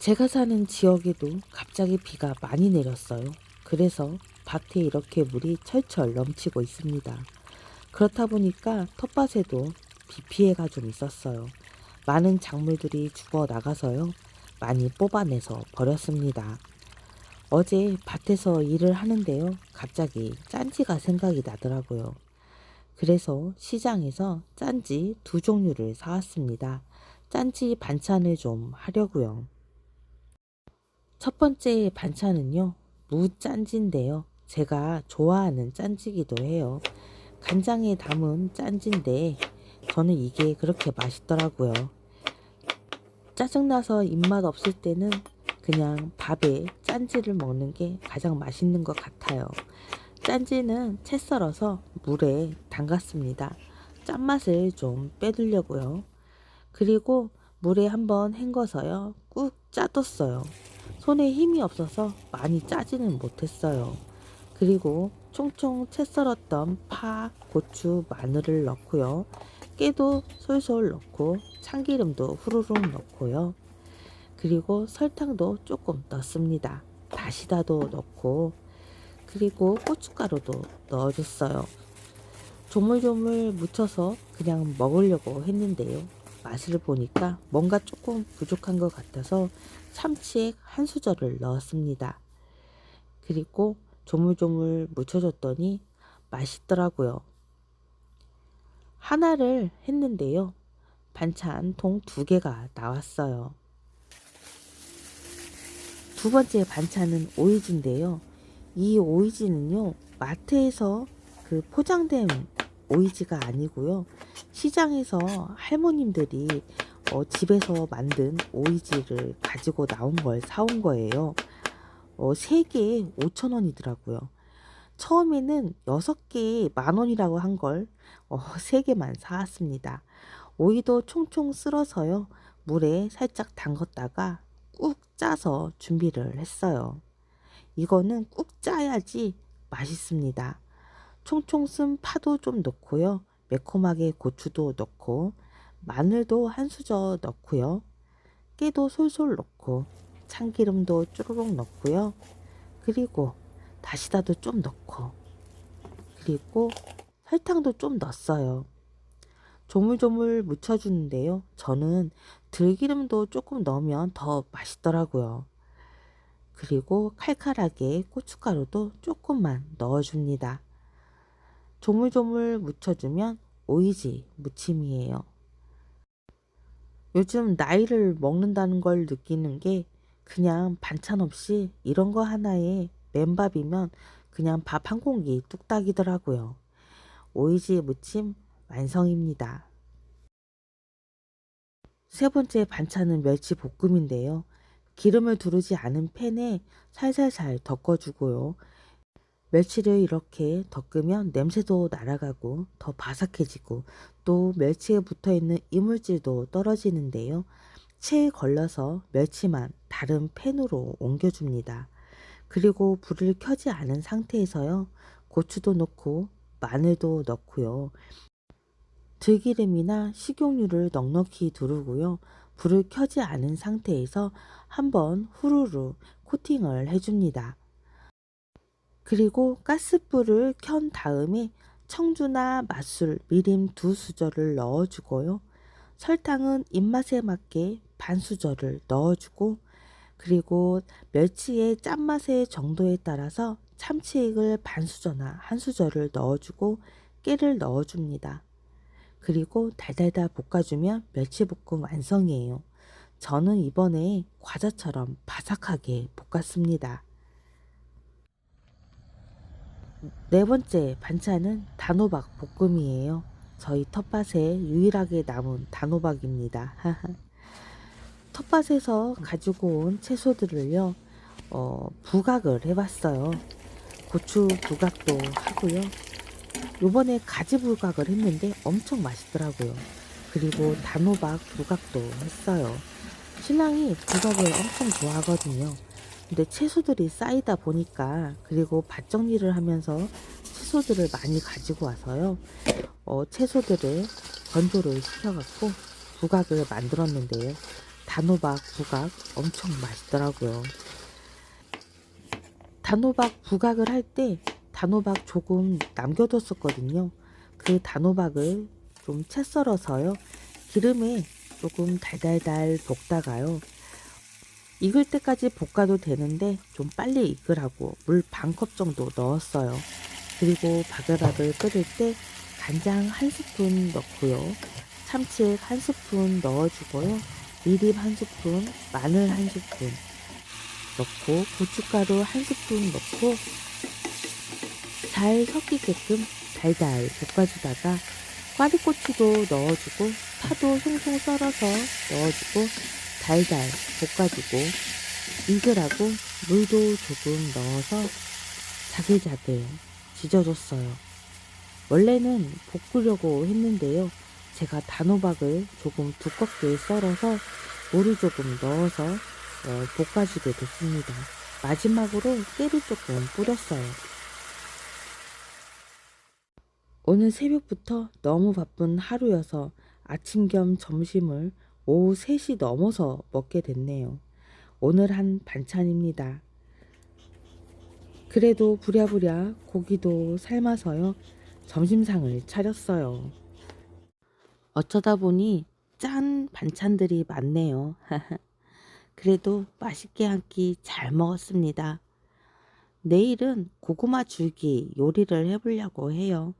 제가 사는 지역에도 갑자기 비가 많이 내렸어요. 그래서 밭에 이렇게 물이 철철 넘치고 있습니다. 그렇다 보니까 텃밭에도 비 피해가 좀 있었어요. 많은 작물들이 죽어 나가서요. 많이 뽑아내서 버렸습니다. 어제 밭에서 일을 하는데요. 갑자기 짠지가 생각이 나더라고요. 그래서 시장에서 짠지 두 종류를 사왔습니다. 짠지 반찬을 좀 하려고요. 첫 번째 반찬은요, 무짠지인데요. 제가 좋아하는 짠지기도 해요. 간장에 담은 짠지인데, 저는 이게 그렇게 맛있더라고요. 짜증나서 입맛 없을 때는 그냥 밥에 짠지를 먹는 게 가장 맛있는 것 같아요. 짠지는 채 썰어서 물에 담갔습니다. 짠맛을 좀 빼두려고요. 그리고 물에 한번 헹궈서요. 꾹 짜뒀어요. 손에 힘이 없어서 많이 짜지는 못했어요. 그리고 총총 채 썰었던 파, 고추, 마늘을 넣고요. 깨도 솔솔 넣고 참기름도 후루룩 넣고요. 그리고 설탕도 조금 넣습니다. 다시다도 넣고 그리고 고춧가루도 넣어줬어요. 조물조물 묻혀서 그냥 먹으려고 했는데요. 맛을 보니까 뭔가 조금 부족한 것 같아서 참치액 한 수저를 넣었습니다. 그리고 조물조물 묻혀줬더니 맛있더라고요. 하나를 했는데요. 반찬 통 두 개가 나왔어요. 두 번째 반찬은 오이지인데요. 이 오이지는요, 마트에서 그 포장된 오이지가 아니고요. 시장에서 할머님들이 어, 집에서 만든 오이지를 가지고 나온 걸 사온 거예요. 어, 3개에 5,000원이더라고요. 처음에는 6개에 만원이라고 한 걸 어, 3개만 사왔습니다. 오이도 총총 쓸어서요. 물에 살짝 담갔다가 꾹 짜서 준비를 했어요. 이거는 꾹 짜야지 맛있습니다. 총총 쓴 파도 좀 넣고요. 매콤하게 고추도 넣고 마늘도 한 수저 넣고요. 깨도 솔솔 넣고 참기름도 쭈루룩 넣고요. 그리고 다시다도 좀 넣고 그리고 설탕도 좀 넣었어요. 조물조물 묻혀주는데요. 저는 들기름도 조금 넣으면 더 맛있더라고요. 그리고 칼칼하게 고춧가루도 조금만 넣어줍니다. 조물조물 묻혀주면 오이지 무침이에요. 요즘 나이를 먹는다는 걸 느끼는 게 그냥 반찬 없이 이런 거 하나에 맨밥이면 그냥 밥 한 공기 뚝딱이더라고요. 오이지 무침 완성입니다. 세 번째 반찬은 멸치 볶음인데요. 기름을 두르지 않은 팬에 살살살 덮어주고요. 멸치를 이렇게 덮으면 냄새도 날아가고 더 바삭해지고 또 멸치에 붙어 있는 이물질도 떨어지는데요. 체에 걸러서 멸치만 다른 팬으로 옮겨줍니다. 그리고 불을 켜지 않은 상태에서요. 고추도 넣고 마늘도 넣고요. 들기름이나 식용유를 넉넉히 두르고요. 불을 켜지 않은 상태에서 한번 후루루 코팅을 해줍니다. 그리고 가스불을 켠 다음에 청주나 맛술, 미림 두 수저를 넣어주고요. 설탕은 입맛에 맞게 반 수저를 넣어주고 그리고 멸치의 짠맛의 정도에 따라서 참치액을 반 수저나 한 수저를 넣어주고 깨를 넣어줍니다. 그리고 달달달 볶아주면 멸치볶음 완성이에요. 저는 이번에 과자처럼 바삭하게 볶았습니다. 네 번째 반찬은 단호박 볶음이에요. 저희 텃밭에 유일하게 남은 단호박입니다. 텃밭에서 가지고 온 채소들을요, 어, 부각을 해봤어요. 고추 부각도 하고요. 요번에 가지 부각을 했는데 엄청 맛있더라고요. 그리고 단호박 부각도 했어요. 신랑이 부각을 엄청 좋아하거든요. 근데 채소들이 쌓이다 보니까 그리고 밭 정리를 하면서 채소들을 많이 가지고 와서요. 어, 채소들을 건조를 시켜갖고 부각을 만들었는데요. 단호박 부각 엄청 맛있더라고요. 단호박 부각을 할 때 단호박 조금 남겨뒀었거든요. 그 단호박을 좀 채 썰어서요. 기름에 조금 달달달 볶다가요. 익을 때까지 볶아도 되는데 좀 빨리 익으라고 물 반 컵 정도 넣었어요. 그리고 바글바글 끓일 때 간장 한 스푼 넣고요. 참치액 한 스푼 넣어주고요. 미림 한 스푼, 마늘 한 스푼 넣고 고춧가루 한 스푼 넣고 잘 섞이게끔 달달 볶아주다가 꽈리고추도 넣어주고 파도 송송 썰어서 넣어주고 달달 볶아주고 익으라고 물도 조금 넣어서 자글자글 지져줬어요. 원래는 볶으려고 했는데요. 제가 단호박을 조금 두껍게 썰어서 물을 조금 넣어서 어, 볶아주게 됐습니다. 마지막으로 깨를 조금 뿌렸어요. 오늘 새벽부터 너무 바쁜 하루여서 아침 겸 점심을 오후 3시 넘어서 먹게 됐네요. 오늘 한 반찬입니다. 그래도 부랴부랴 고기도 삶아서요. 점심상을 차렸어요. 어쩌다 보니 짠 반찬들이 많네요. 그래도 맛있게 한 끼 잘 먹었습니다. 내일은 고구마 줄기 요리를 해보려고 해요.